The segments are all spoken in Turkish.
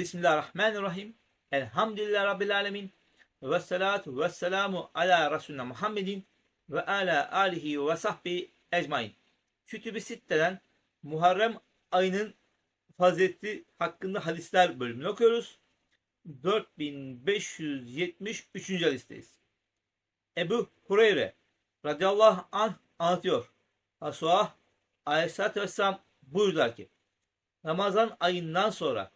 Bismillahirrahmanirrahim. Elhamdülillah Rabbil alemin. Ve salatu ve selamu ala Resulüne Muhammedin ve ala alihi ve sahbihi ecmain. Kütüb-i Sitte'den Muharrem ayının fazileti hakkında hadisler bölümünü okuyoruz. 4573. hadisteyiz. Ebu Hureyre radıyallahu anh anlatıyor. Resulullah aleyhissalatü vesselam buyurdular ki Ramazan ayından sonra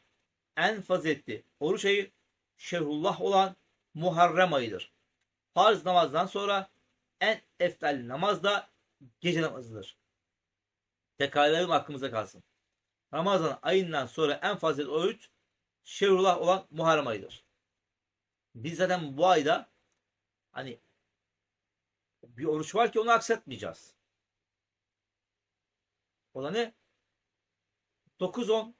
en faziletli oruç ayı şehrullah olan Muharrem ayıdır. Farz namazdan sonra en eftal namaz da gece namazıdır. Tekrarlarım aklımıza kalsın. Ramazan ayından sonra en faziletli oruç şehrullah olan Muharrem ayıdır. Biz zaten bu ayda hani bir oruç var ki onu aksatmayacağız. O da ne? 9-10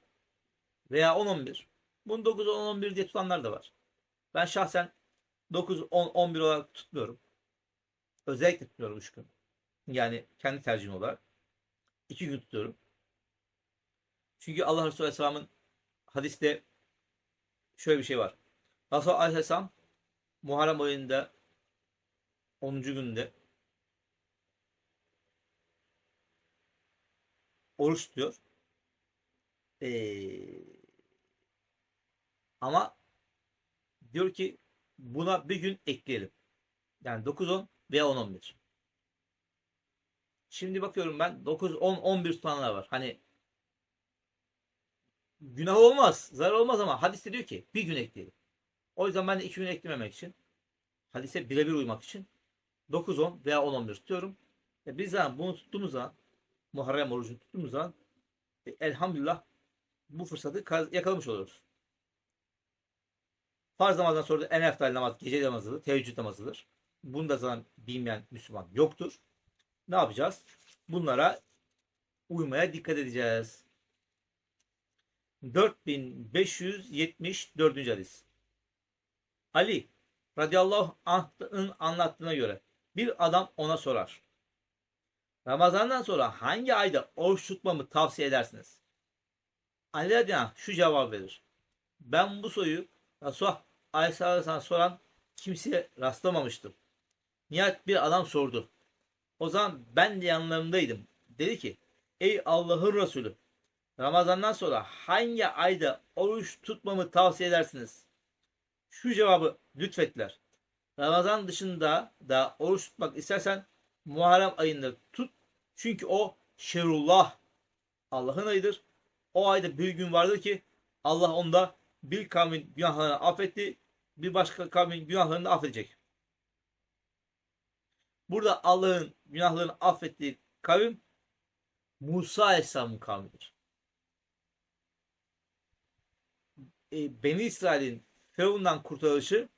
veya 10-11. Bunu 9-10-11 diye tutanlar da var. Ben şahsen 9-10-11 olarak tutmuyorum. Özellikle tutmuyorum 3 gün. Yani kendi tercihim olarak. 2 gün tutuyorum. Çünkü Allah Resulü Aleyhisselam'ın hadiste şöyle bir şey var. Resulullah Aleyhisselam Muharrem ayında 10. günde oruç tutuyor. Ee, ama diyor ki buna bir gün ekleyelim. Yani 9-10 veya 10-11. Şimdi bakıyorum ben 9-10-11 tutanlar var. Hani günah olmaz, zarar olmaz ama hadiste diyor ki bir gün ekleyelim. O yüzden ben de iki gün eklememek için hadise birebir uymak için 9-10 veya 10-11 tutuyorum. E biz zaman bunu tuttuğumuz zaman Muharrem orucunu tuttuğumuz zaman e, elhamdülillah bu fırsatı yakalamış oluyoruz. Farz namazdan sonra da en eftal namaz gece namazıdır, teheccüd namazıdır. Bunu da zaten bilmeyen Müslüman yoktur. Ne yapacağız? Bunlara uymaya dikkat edeceğiz. 4574. hadis. Ali radıyallahu anh'ın anlattığına göre bir adam ona sorar. Ramazandan sonra hangi ayda oruç tutmamı tavsiye edersiniz? Ali radıyallahu anh şu cevap verir. Ben bu soruyu Resulullah aleyhisselam soran kimseye rastlamamıştım. Nihayet bir adam sordu. O zaman ben de yanlarındaydım. Dedi ki ey Allah'ın Resulü Ramazandan sonra hangi ayda oruç tutmamı tavsiye edersiniz? Şu cevabı lütfettiler. Ramazan dışında da oruç tutmak istersen Muharrem ayında tut. Çünkü o şerullah Allah'ın ayıdır. O ayda bir gün vardır ki Allah onda bir kavmin günahlarını affetti. Bir başka kavmin günahlarını affedecek. Burada Allah'ın günahlarını affettiği kavim Musa Aleyhisselam'ın kavmidir. E, Beni İsrail'in Firavun'dan kurtarışı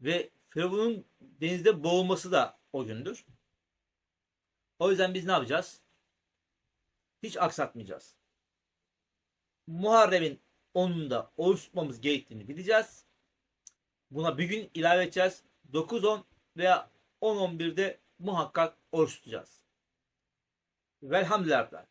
ve Firavun'un denizde boğulması da o gündür. O yüzden biz ne yapacağız? Hiç aksatmayacağız. Muharrem'in 10'unda oruç tutmamız gerektiğini bileceğiz. Buna bir gün ilave edeceğiz. 9-10 veya 10-11'de muhakkak oruç tutacağız. Velhamdülillah.